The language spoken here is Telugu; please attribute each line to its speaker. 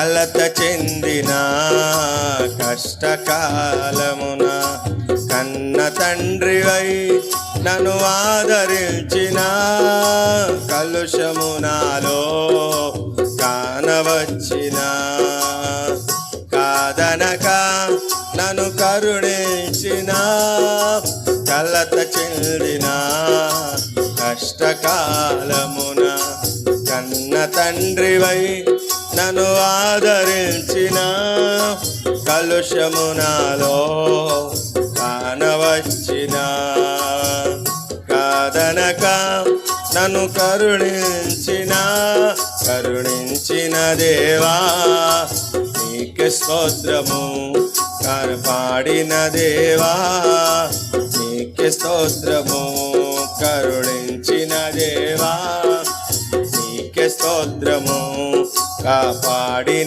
Speaker 1: కలత చెందిన కష్టకాలమున కన్న తండ్రివై నన్ను ఆదరించిన కలుషము నాలో కానవచ్చిన. కాదనక నన్ను కరుణించిన కలత చెందిన కష్టకాలమున కన్న తండ్రివై నన్ను ఆదరించిన కలుషము నాలో కానవచ్చిన. కాదనక నన్ను కరుణించిన కరుణించిన దేవా నీకు స్తోత్రము పాడిన దేవా నీకు స్తోత్రము కరుణించిన దేవా నీకు స్తోత్రము காப்பாடி